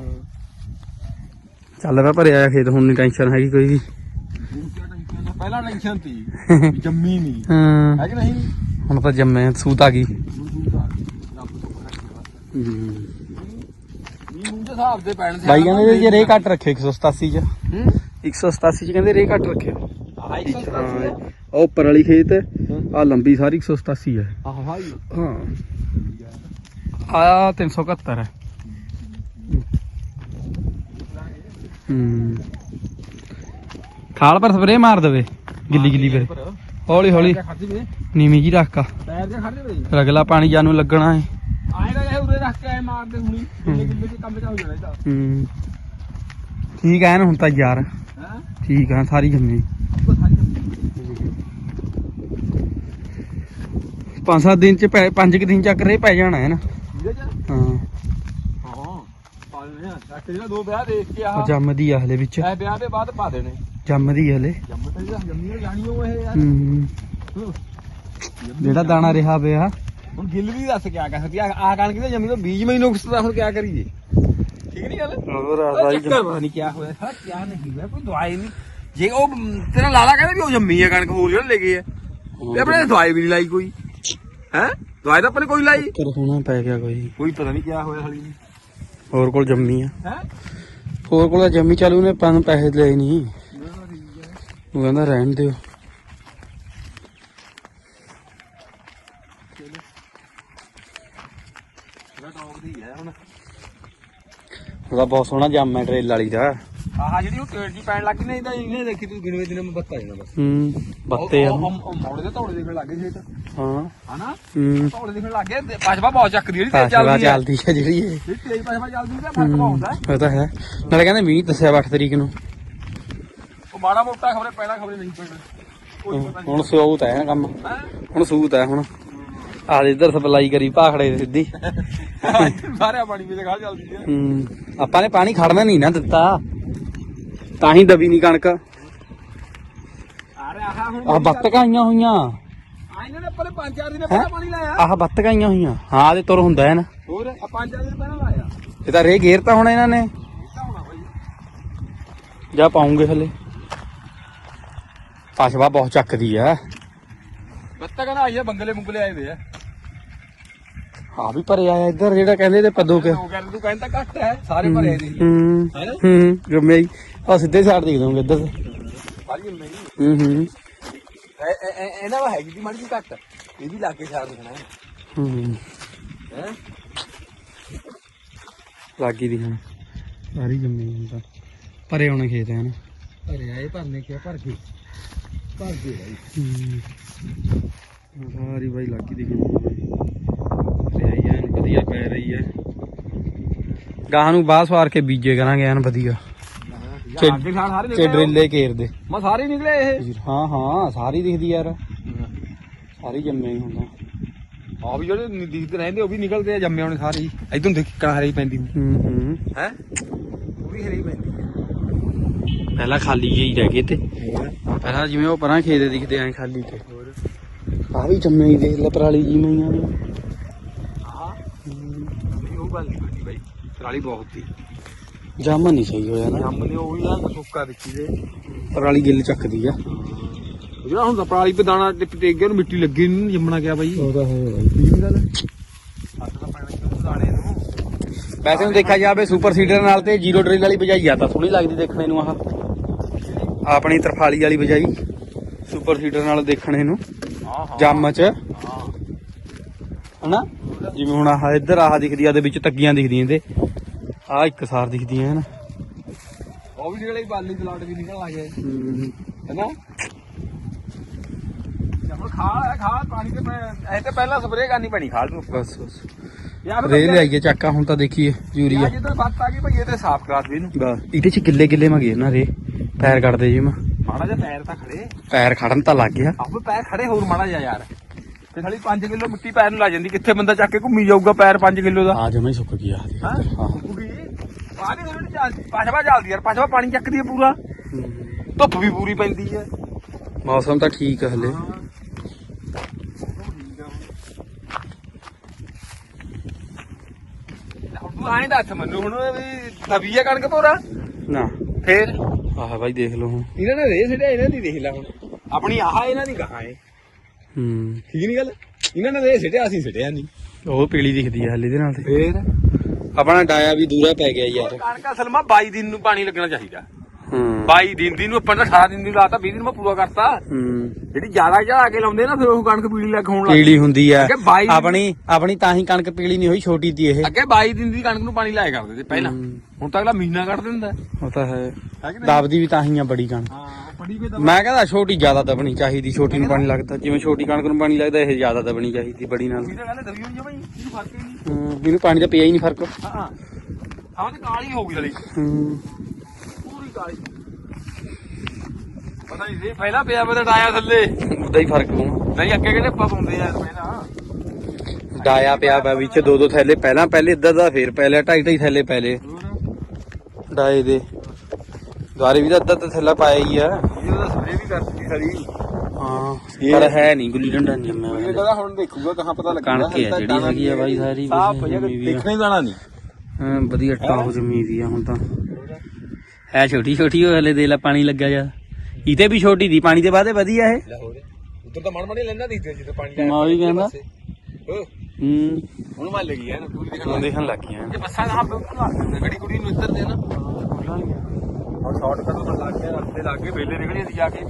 ਚੱਲ ਪਿਆ ਭਰਿਆ ਆ ਖੇਤ ਹੁਣ ਨਹੀਂ ਟੈਨਸ਼ਨ ਹੈਗੀ ਕੋਈ ਵੀ। ਪਹਿਲਾਂ ਟੈਨਸ਼ਨ ਤੀ ਵੀ ਜੰਮੀ ਨਹੀਂ ਹਾਂ। ਹੈ ਕਿ ਨਹੀਂ? ਹੁਣ ਤਾਂ ਜੰਮੇ ਸੂਤ ਆ ਗਈ। ਬਾਈ ਕਹਿੰਦੇ ਜੇ ਰੇ ਘੱਟ ਰੱਖੇ 187 ਚ। ਹੂੰ। 187 ਚ ਕਹਿੰਦੇ ਰੇ ਘੱਟ ਰੱਖੇ ਆਹ 187 ਉਹ ਉੱਪਰ ਵਾਲੀ ਖੇਤ ਆ ਲੰਬੀ ਸਾਰੀ 187 ਹੈ। ਆਹ ਹਾਈ। ਹਾਂ। ਆ 371 ਹੈ। ਹੂੰ। ਖਾਲ ਪਰ ਸਪਰੇ ਮਾਰ ਦੇਵੇ। ਗਿੱਲੀ ਗਿੱਲੀ ਫਿਰ। ਹੌਲੀ ਹੌਲੀ। ਨੀਵੀਂ ਜੀ ਰੱਖ ਆ। ਪੈਰ ਦੇ ਖੜਦੇ ਵੇ ਫਿਰ ਅਗਲਾ ਪਾਣੀ ਜਾਨੂੰ ਲੱਗਣਾ ਹੈ। ਆਏਗਾ ਇਹ ਉਰੇ ਰੱਖ ਕੇ ਐਂ ਮਾਰਦੇ ਹੁਣੀ। ਕਿੰਨੇ ਕਿੰਨੇ ਦੇ ਕੰਮ ਚ ਹੋ ਜਾਣਾ ਇਹਦਾ। ਹੂੰ। ਠੀਕ ਹੈ ਨਾ ਹੁਣ ਤਾਂ ਯਾਰ। ਹੈ? ਠੀਕ ਆ ਸਾਰੀ ਜੰਮੀ। ਉਹ ਸਾਰੀ ਜੰਮੀ। ਪੰਜ ਸੱਤ ਦਿਨ ਚ ਪੈ- ਪੰਜ ਕੁ ਦਿਨ ਚੱਕ ਰੇ ਪੈ ਜਾਣਾ ਹੈ ਨਾ। ਠੀਕ ਹੈ ਜੀ। ਹਾਂ। ਹਾਂ ਪਾ ਦੇਣੇ ਆ ਰੱਖ ਜਿਹੜਾ ਦੋ ਵਿਆਹ ਦੇਖ ਕੇ ਆਹ ਜੰਮਦੀ ਆ ਹਲੇ ਵਿੱਚ। ਇਹ ਵਿਆਹ ਦੇ ਬਾਅਦ ਪਾ ਦੇਣੇ। ਜੰਮਦੀ ਆ ਹਲੇ। ਜੰਮ ਤਾਂ ਜਿਹੜਾ ਜੰਮੀ ਜਾਣੀ ਉਹ ਇਹ ਯਾਰ। ਜਿਹੜਾ ਦਾਣਾ ਰਿਹਾ ਪਿਆ। ਹੁਣ ਗਿੱਲ ਵੀ ਦੱਸ ਕਿਆ ਕਰ ਸਕਦੀ ਆ। ਆਹ ਕਣਕ ਦੇ ਜੰਮੀ ਤੋਂ ਬੀਜ ਮਈ ਨੁਕਸ ਦਾ ਹੁਣ ਕਿਆ ਕਰੀਏ? ਠੀਕ ਨਹੀਂ ਗੱਲ? ਹੋਰ ਉਹ ਚੱਕਰ ਪਤਾ ਨਹੀਂ ਕਿਆ ਹੋਇਆ। ਸਰ ਕਿਆ ਨਹੀਂ ਹੋਇਆ ਕੋਈ ਦਵਾਈ ਨਹੀਂ ਜੇ ਉਹ ਤੇਰਾ ਲਾਲਾ ਕਹਿੰਦਾ ਵੀ ਉਹ ਜੰਮੀ ਆ ਕਣਕ ਹੋਰ ਜਿਹੜਾ ਲੈ ਗਏ ਆ। ਤੇ ਆਪਣੇ ਦਵਾਈ ਵੀ ਲਾਈ ਕੋਈ। ਹੈ? ਦਵਾਈ ਤਾਂ ਆਪਣੇ ਕੋਈ ਲਾਈ। ਕਰ ਹੋਣਾ ਪੈ ਗਿਆ ਕੋਈ। ਕੋਈ ਪਤਾ ਨਹੀਂ ਕੀ ਹੋਇਆ ਹਲੀ। ਹੋਰ ਕੋਲ ਜੰਮੀ ਆ। ਹੈ? ਹੋਰ ਕੋਲ ਜੰਮੀ ਚਾਲੂ ਨੇ ਪੰਜ ਪੈਸੇ ਲਏ ਨਹੀਂ ਉਹ ਕਹਿੰਦਾ ਰਹਿਣ ਦਿਓ। ਉਹਦਾ ਬਹੁਤ ਸੋਹਣਾ ਜੰਮ ਹੈ ਟ੍ਰੇਲ ਵਾਲੀ ਦਾ। ਆਹ ਜਿਹੜੀ ਉਹ ਟੇੜ ਜੀ ਪੈਣ ਲੱਗੀ ਨਹੀਂ ਤਾਂ ਇਹਨੇ ਦੇਖੀ ਤੂੰ ਗਿਣਵੇਂ ਦਿਨ ਮੈਂ ਬੱਤਾ ਜਾਣਾ ਬਸ। ਹੂੰ ਬੱਤੇ ਆ। ਉਹ- ਉਹ- ਉਹ ਮੋੜੇ ਦੇ ਧੌੜੇ ਦੇਖਣ ਲੱਗੇ ਛੇਤ ਹਾਂ। ਹਨਾ? ਹੂੰ। ਧੌੜੇ ਦੇਖਣ ਲੱਗੇ ਪਛਵਾ ਬਹੁਤ ਚੱਕਦੀ ਜਿਹੜੀ ਤੇਜ਼ ਪਾਸਵਾ ਚੱਲਦੀ ਹੈ ਚੱਲਦੀ ਹੈ ਜਿਹੜੀ ਇਹ। ਜਿਹੜੀ ਤੇਜ਼ ਪਛਵਾ ਚੱਲਦੀ ਉਹਦਾ ਫ਼ਰਕ ਪਾਉਂਦਾ ਉਹ ਤਾਂ ਹੈ। ਨਾਲੇ ਕਹਿੰਦੇ ਮੀਂਹ ਦੱਸਿਆ ਵਾ 8 ਤਰੀਕ ਨੂੰ। ਉਹ ਮਾੜਾ ਮੋਟਾ ਖਬਰੇ ਪੈਣਾ ਖਬਰੇ ਨਹੀਂ ਪੈਣਾ ਕੋਈ ਪਤਾ ਹੁਣ ਸੂਤ ਹੈ ਨਾ ਕੰਮ। ਨਹੀਂ ਹੈ? ਹੁਣ ਸੂਤ ਹੈ ਹੁਣ। ਆ ਇੱਧਰ ਸਪਲਾਈ ਕਰੀ ਭਾਖੜੇ ਸਿੱਧੀ। ਸਾਰੇ ਪਾਣੀ ਵਿੱਚ ਖਾ ਚੱਲਦੀ ਹੈ ਹੂੰ ਆਪਾਂ ਨੇ ਪਾਣੀ ਖੜਨਾ ਨਹੀਂ ਨਾ ਦਿੱਤਾ। ਤਾਂ ਹੀ ਦਬੀ ਨਹੀਂ ਕਣਕ। ਆਹ ਬੱਤਕਾਂ ਆਈਆਂ ਹੋਈਆਂ। ਆ ਇਹਨਾਂ ਨੇ ਪਹਿਲੇ 5-4 ਦਿਨ ਪਹਿਲਾਂ ਪਾਣੀ ਲਾਇਆ। ਆਹ ਬੱਤਕਾਂ ਆਈਆਂ ਹੋਈਆਂ। ਹਾਂ ਤੇ ਤੁਰ ਹੁੰਦਾ ਹੈ ਨਾ। ਹੋਰ ਆ 5-4 ਦਿਨ ਪਹਿਲਾਂ ਲਾਇਆ। ਇਹ ਤਾਂ ਰੇ ਗੇਰ ਤਾਂ ਹੁਣ ਇਹਨਾਂ ਨੇ। ਜਾ ਪਾਉਂਗੇ ਹਲੇ। ਪਛਵਾ ਬਹੁਤ ਚੱਕਦੀ ਆ। ਬੱਤਾ ਕਹਿੰਦਾ ਆਈ ਆ ਬੰਗਲੇ ਮੁੰਗਲੇ ਆਏ ਵੇ ਆ। ਆ ਵੀ ਭਰੇ ਆਇਆ ਇੱਧਰ ਜਿਹੜਾ ਕਹਿੰਦੇ ਤੇ ਪੱਦੋ ਕੇ ਤੂੰ ਕਹਿੰਦਾ ਘੱਟ ਹੈ ਸਾਰੇ ਭਰੇ ਦੇ ਹੂੰ ਹੂੰ ਜੰਮੇ ਹੀ। ਆ ਸਿੱਧੇ ਸਾਈਡ ਦੇਖ ਦੋਗੇ ਇੱਧਰ। ਸਾਰੀ ਨਹੀਂ। ਹੂੰ ਹੂੰ। ਇਹਨਾਂ ਵਾ ਹੈਗੀ ਦੀ ਮਾੜੀ ਜਿਹੀ ਘੱਟ। ਇਹ ਵੀ ਲਾਗੇ ਛਾੜ ਦੇਣਾ ਹੈ। ਹੂੰ ਹੈ। ਲੱਗੀ ਦੀ ਹੁਣ ਸਾਰੀ ਜੰਮੀ ਤਾਂ ਭਰੇ ਹੋਣੇ ਖੇਤ ਹੈ ਨਾ। ਅਰੇ ਆਏ ਭਰਨੇ ਕਿਆ? ਭਰ ਕੇ ਭਰ ਦੇ ਭਾਈ ਹੂੰ। ਸਾਰੀ ਬਾਈ ਲੱਗੀ ਦੀ ਤੇ ਆਈ ਐਨ ਵਧੀਆ ਪੈ ਰਹੀ ਹੈ ਗਾਹ ਨੂੰ ਬਾਹ ਸਵਾਰ ਕੇ ਬੀਜੇ ਕਰਾਂਗੇ ਐਨ ਵਧੀਆ। ਅੱਗੇ ਛਾੜ ਸਾਰੇ ਤੇ ਨਿਕਲੇ ਡਰਿੱਲੇ ਘੇਰ ਦੇ ਮੈਂ ਸਾਰੇ ਹੀ ਨਿਕਲੇ ਇਹ। ਹਾਂ ਹਾਂ ਸਾਰੀ ਦਿਖਦੀ ਯਾਰ। ਸਾਰੀ ਜੰਮੇ ਹੀ ਹੁੰਦਾ ਆ ਵੀ ਜਿਹੜੇ ਨੀ- ਦਿਖਦੇ ਰਹਿੰਦੇ ਉਹ ਵੀ ਨਿਕਲਦੇ ਆ ਜੰਮੇ ਹੋਣੇ ਸਾਰੇ ਹੀ। ਇਦੋਂ ਦੇਖ ਕਿਹੜਾ ਹਰੀ ਪੈਂਦੀ ਹੂੰ ਹੂੰ। ਹੈ? ਉਹ ਵੀ ਹਰੀ ਪੈਂਦੀ ਪਹਿਲਾਂ ਖਾਲੀ ਜਿਹੀ ਰਹਿ ਗਏ ਤੇ ਪਹਿਲਾਂ ਜਿਵੇਂ ਉਹ ਪਰਾਂ ਖੇਤ ਦਿਖਦੇ ਐ ਖਾਲੀ ਤੇ ਹੋਰ? ਆ ਵੀ ਜੰਮੇ ਹੀ ਦੇਖ ਲੈ ਪਰਾਲੀ ਜੀ ਮਈਆਂ ਨੇ। ਹਾਂ ਨਹੀਂ ਉਹ ਗੱਲ ਨਹੀਂ ਬਾਈ। ਪਰਾਲੀ ਬਹੁਤ ਸੀ। ਜਾਮਨ ਨਹੀਂ ਸਹੀ ਹੋਇਆ ਨਾ। ਜੰਮ ਨੇ ਉਹ ਵੀ ਆ ਸੁੱਕਾ ਦਿੱਤੀ ਦੇ ਪਰਾਲੀ ਗਿੱਲ ਚੱਕਦੀ ਆ। ਜਿਹੜਾ ਹੁਣ ਤਾਂ ਪਰਾਲੀ ਤੇ ਦਾਣਾ ਟਿਪ ਟੇਕ ਗਿਆ ਉਹਨੂੰ ਮਿੱਟੀ ਲੱਗੀ ਨਹੀਂ ਜੰਮਣਾ ਗਿਆ ਬਾਈ? ਉਹਦਾ ਹੈ ਬਾਈ ਠੀਕ ਗੱਲ ਤਾਂ ਨੂੰ। ਵੈਸੇ ਨੂੰ ਦੇਖਿਆ ਜਾਵੇ ਸੁਪਰ ਸੀਡਰ ਨਾਲ ਤੇ ਜ਼ੀਰੋ ਡਰਿਲ ਵਾਲੀ ਬਜਾਈ ਆ ਤਾਂ ਸੋਹਣੀ ਲੱਗਦੀ ਦੇਖਣੇ ਨੂੰ ਆਹ। ਆਪਣੀ ਤਰਫਾਲੀ ਵਾਲੀ ਬਜਾਈ ਸੁਪਰ ਸੀਡਰ ਨਾਲ ਦੇਖਣੇ ਨੂੰ। ਜੰਮ ਚ। ਹਨਾ? ਜਿਵੇਂ ਹੁਣ ਆਹ ਇੱਧਰ ਆਹ ਦਿਖਦੀ ਆ ਦੇ ਵਿੱਚ ਤੱਗੀਆਂ ਦਿਖਦੀਆਂ ਇਹਦੇ। ਆਹ ਇੱਕ ਸਾਰ ਦਿਖਦੀਆਂ ਹਨ। ਉਹ ਵੀ ਨਿਕਲੇ ਬਾਲੀ ਪਲਾਟ ਵੀ ਨਿਕਲ ਆ ਗਏ। ਹੈਨਾ? ਜਮਨ ਖਾਲ ਹੈ ਖਾਲ ਪਾਣੀ ਤੇ ਐ ਤੇ ਪਹਿਲਾਂ ਸਪਰੇਅ ਕਰਨੀ ਪੈਣੀ ਖਾਲ ਨੂੰ ਬਸ ਬਸ। ਯਾਰ ਰੇ ਲਿਆਈਏ ਚੱਕਾ ਹੁਣ ਤਾਂ ਦੇਖੀਏ ਯੂਰੀਆ। ਜਿੱਦਾਂ ਬੱਤ ਆ ਗਈ ਭਈ ਇਹ ਤੇ ਸਾਫ਼ ਕਰਾ ਦੇ ਇਹਨੂੰ। ਬਸ ਇਹਦੇ ਚ ਕਿੱਲੇ ਕਿੱਲੇ ਮਗੇ ਨਾ ਰੇ। ਪੈਰ ਕੱਢਦੇ ਜੀ ਮੈਂ। ਮਾੜਾ ਜਿਹਾ ਪੈਰ ਤਾਂ ਖੜੇ। ਪੈਰ ਖੜਨ ਤਾਂ ਲੱਗ ਗਿਆ। ਆਪੇ ਪੈਰ ਖੜੇ ਹੋਰ ਮਾੜਾ ਜਿਹਾ ਯਾਰ। ਤੇ ਸਾਲੀ 5 ਕਿਲੋ ਮਿੱਟੀ ਪੈਰ ਨੂੰ ਲਾ ਜਾਂਦੀ ਕਿੱਥੇ ਬੰਦਾ ਚੱਕ ਕੇ ਘੁੰਮੀ ਜਾਊਗਾ ਪੈਰ 5 ਕਿਲੋ ਦਾ? ਆ ਜਮਾ ਹੀ ਸੁੱਕ ਗਿਆ। ਹਾਂ? ਹਾਂ ਕੁੜੀ ਪਾਣੀ ਦੇ ਵਿੱਚ ਚੱਲ ਪਾਛਵਾ ਚੱਲਦੀ ਯਾਰ ਪਾਛਵਾ ਪਾਣੀ ਚੱਕਦੀ ਹੈ ਪੂਰਾ। ਧੁੱਪ ਵੀ ਪੂਰੀ ਪੈਂਦੀ ਹੈ ਮੌਸਮ ਤਾਂ ਠੀਕ ਹੈ। ਹਲੇ ਆਏਂ ਦੱਸ ਮੈਨੂੰ ਹੁਣ ਵੀ ਦਬੀ ਆ ਕਣਕ ਤੋਰਾ? ਨਾ। ਫੇਰ? ਆਹ ਬਾਈ ਦੇਖ ਲਓ ਹੁਣ। ਇਹਨਾਂ ਨੇ ਰੇ ਸਿੱਟਿਆ ਇਹਨਾਂ ਦੀ ਦੇਖ ਲੈ ਹੁਣ। ਆਪਣੀ ਆਹ ਇਹਨਾਂ ਦੀ ਗਾਹਾਂ ਏ। ਹੂੰ। ਠੀਕ ਨਹੀਂ ਗੱਲ? ਇਹਨਾਂ ਨੇ ਰੇ ਸਿੱਟਿਆ ਅਸੀਂ ਸਿੱਟਿਆ ਨਹੀਂ ਉਹ ਪੀਲੀ ਦਿਖਦੀ ਆ ਹਲੇ ਦੇ ਨਾਲ ਤੇ। ਫੇਰ? ਆਪਣਾ ਡਾਇਆ ਵੀ ਦੂਰਾ ਪੈ ਗਿਆ ਯਾਰ ਕਣਕ ਅਸਲ 22 ਦਿਨ ਨੂੰ ਪਾਣੀ ਲੱਗਣਾ ਚਾਹੀਦਾ। 22 ਦਿਨ ਦੀ ਨੂੰ ਆਪਾਂ ਨੇ 18 ਦਿਨ ਦੀ ਲਾਤਾ 20 ਦਿਨ ਮੈਂ ਪੂਰਾ ਕਰਤਾ। ਹੂੰ। ਜਿਹੜੀ ਜ਼ਿਆਦਾ ਚੜਾ ਕੇ ਲਾਉਂਦੇ ਨਾ ਫਿਰ ਉਹ ਕਣਕ ਪੀਲੀ ਲੱਗ ਹੋਣ ਲੱਗ ਪੀਲੀ ਹੁੰਦੀ ਆ। ਅੱਗੇ ਬਾਈ- ਆਪਣੀ ਆਪਣੀ ਤਾਂ ਹੀ ਕਣਕ ਪੀਲੀ ਨਹੀਂ ਹੋਈ ਛੋਟੀ ਦੀ ਇਹ। ਅੱਗੇ 22 ਦਿਨ ਦੀ ਕਣਕ ਨੂੰ ਪਾਣੀ ਲਾਇਆ ਕਰਦੇ ਤੇ ਪਹਿਲਾਂ। ਹੂੰ। ਹੁਣ ਤਾਂ ਅਗਲਾ ਮਹੀਨਾ ਕੱਢ ਦਿੰਦਾ। ਉਹ ਤਾਂ ਹੈ। ਹੈ ਕਿ ਨਹੀਂ? ਦਬਦੀ ਵੀ ਤਾਂ ਹੀ ਆ ਬੜੀ ਕਣਕ। ਹਾਂ ਪੜੀ ਵੀ ਮੈਂ ਕਹਿੰਦਾ ਛੋਟੀ ਜ਼ਿਆਦਾ ਦਬਣੀ ਚਾਹੀਦੀ ਛੋਟੀ ਨੂੰ ਪਾਣੀ ਲੱਗਦਾ। ਜਿਵੇਂ ਛੋਟੀ ਕਣਕ ਨੂੰ ਪਾਣੀ ਲੱਗਦਾ ਇਹ ਜ਼ਿਆਦਾ ਦਬਣੀ ਚਾਹੀਦੀ ਬੜੀ ਨਾਲ। ਤਾਂ ਗੱਲ ਦਵੀ ਹੋਈ ਆ ਬਈ ਇਹਨੂੰ ਫ਼ਰਕ ਹੀ ਨਹੀਂ। ਹੂੰ ਇਹਨੂੰ ਪਾਣੀ ਦਾ ਪਿਆ ਹੀ ਨਹੀਂ ਫ਼ਰਕ। ਹਾਂ ਹਾਂ। ਹਾਂ ਤੇ ਕਾਲੀ ਹੋ ਗਈ ਸਾਲੀ ਹੂੰ। ਪੂਰੀ ਕਾਲੀ। ਪਤਾ ਨਹੀਂ ਸੀ ਪਹਿਲਾਂ ਪਿਆ ਪਤਾ ਡਾਇਆ ਥੱਲੇ। ਉਹਦਾ ਹੀ ਫ਼ਰਕ ਹੋਣਾ ਨਹੀਂ ਅੱਗੇ ਕਿਹੜੇ ਆਪਾਂ ਪਾਉਂਦੇ ਯਾਰ ਪਹਿਲਾਂ ਡਾਇਆ ਪਿਆ ਵਾ ਵਿੱਚ ਦੋ ਦੋ ਥੈਲੇ ਪਹਿਲਾਂ ਪਹਿਲੇ ਇੱਧਰ ਦਾ ਫੇਰ ਪੈ ਲਿਆ ਢਾਈ ਢਾਈ ਥੈਲੇ ਪੈ ਲਏ। ਡਾਏ ਦੇ। ਦੁਆਰੇ ਵੀ ਤਾਂ ਅੱਧਾ ਤਾਂ ਥੈਲਾ ਪਾਇਆ ਹੀ ਆ। ਇਹ ਤਾਂ ਸਪਰੇ ਵੀ ਕਰਤੀ ਸਾਲੀ ਹਾਂ ਪਰ ਹੈ ਨਹੀਂ ਗੁੱਲੀ ਡੰਡਾ ਨਹੀਂ ਜੰਮਿਆ ਇਹ। ਕਹਿੰਦਾ ਹੁਣ ਦੇਖੂਗਾ ਕਹਾਂ ਪਤਾ ਲੱਗਦਾ ਕਣਕ ਹੀ ਜਿਹੜੀ ਹੈਗੀ ਆ ਬਾਈ ਸਾਰੀ ਸਾਫ਼ ਵੀ ਆ। ਦੇਖਣੇ ਜਾਣਾ ਨਹੀਂ ਹਾਂ ਵਧੀਆ ਟਾਪ ਜੰਮੀ ਵੀ ਆ ਹੁਣ ਤਾਂ। ਹੈ ਛੋਟੀ ਛੋਟੀ ਹੋ ਹਲੇ ਦੇ ਲੈ ਪਾਣੀ ਲੱਗਾ ਜਾ। ਇਤੇ ਵੀ ਛੋਟੀ ਦੀ ਪਾਣੀ ਦੇ ਬਾਅਦ ਵਧੀਆ ਇਹ। ਉਧਰ ਤਾਂ ਮਣ ਮਣੇ ਲੈਣਾ ਦਿਖਦੇ ਜਿੱਥੇ ਪਾਣੀ ਮੈਂ ਉਹੀ ਕਹਿੰਦਾ। ਹੂੰ। ਹੁਣ ਮੰਨ ਲੱਗੀ ਹੈ ਨਾ ਪੂਰੀ ਦੇਖਣ ਹੁਣ ਲੱਗ ਦੇਖਣ ਲੱਗ ਗਿਆ ਇਹ ਬੱਸਾਂ ਦਾ ਬਿਲਕੁਲ ਲਾ ਦਿੰਦੇ ਗੜੀ ਕੁੜੀ ਨੂੰ ਇੱਧਰ ਦੇ ਨਾ। ਔਰ ਸ਼ਾਰਟਕਟ ਤੋਂ ਲੱਗ ਗਿਆ ਰਸਤੇ ਲੱਗ ਕੇ ਵੇਲੇ ਨਿਕਲੀ ਅਸੀਂ ਜਾ ਕੇ।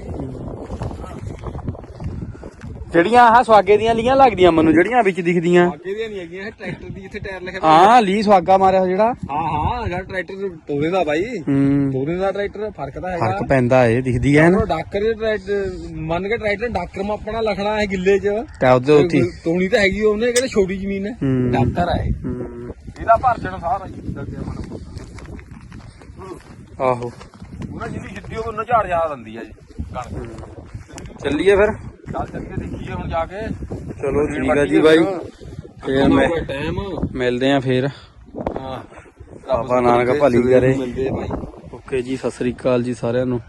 ਜਿਹੜੀਆਂ ਆਹ ਸਵਾਗੇ ਦੀਆਂ ਲੀਆਂ ਲੱਗਦੀਆਂ ਮੈਨੂੰ ਜਿਹੜੀਆਂ ਵਿੱਚ ਦਿਖਦੀਆਂ। ਅੱਗੇ ਦੀਆਂ ਨਹੀਂ ਹੈਗੀਆਂ ਇਹ ਟਰੈਕਟਰ ਦੀ ਜਿੱਥੇ ਟਾਇਰ ਲਿਖਿਆ ਹਾਂ ਲੀ ਸਵਾਗਾ ਮਾਰਿਆ ਹੋਇਆ ਜਿਹੜਾ। ਹਾਂ ਹਾਂ ਜਿਹੜਾ ਟਰੈਕਟਰ ਤੋਰੇ ਦਾ ਬਾਈ। ਹੂੰ। ਤੋਰੇ ਦਾ ਟਰੈਕਟਰ ਫ਼ਰਕ ਤਾਂ ਹੈਗਾ। ਫ਼ਰਕ ਪੈਂਦਾ ਏ ਦਿਖਦੀ ਐ ਨਾ। ਉਹ ਡਾਕਰ ਦੇ ਟਰੈਕਟਰ ਮੰਨ ਕੇ ਟਰੈਕਟਰ ਡਾਕਰ ਮਾ ਆਪਣਾ ਲਖਣਾ ਹੈ ਗਿੱਲੇ 'ਚ। ਤੇ ਉਹਦੇ ਉੱਤੇ ਹੀ। ਤੋਣੀ ਤਾਂ ਹੈਗੀ ਉਹਨੇ ਕਿਹੜੇ ਛੋਟੀ ਜ਼ਮੀਨ ਹੈ। ਹੂੰ। ਡਾਕਰ ਹੈ ਹੂੰ। ਇਹਦਾ ਭਰ ਜਾਣਾ ਸਾਰਾ ਹੀ ਲੱਗਿਆ ਮਨ ਆਹੋ। ਉਹਨਾਂ ਜਿਹਦੀ ਜਿੱਦੀ ਉਹ ਉਹਨਾਂ ਝਾੜ ਜਾ ਦਿੰਦੀ ਆ ਜੀ। ਕਣਕ ਚੱਲੀਏ ਫਿਰ। ਚੱਲ ਚੱਲੀਏ ਦੇਖੀਏ ਹੁਣ ਜਾ ਕੇ। ਚਲੋ ਠੀਕ ਆ ਜੀ ਬਾਈ। ਫੇਰ। ਮੈਂ ਟਾਈਮ ਮਿਲਦੇ ਆ ਫੇਰ। ਹਾਂ। ਬਾਬਾ ਨਾਨਕ ਭਲੀ ਕਰੇ। ਮਿਲਦੇ ਆ ਭਾਈ ਓਕੇ ਜੀ ਸਤਿ ਸ੍ਰੀ ਅਕਾਲ ਜੀ ਸਾਰਿਆਂ ਨੂੰ।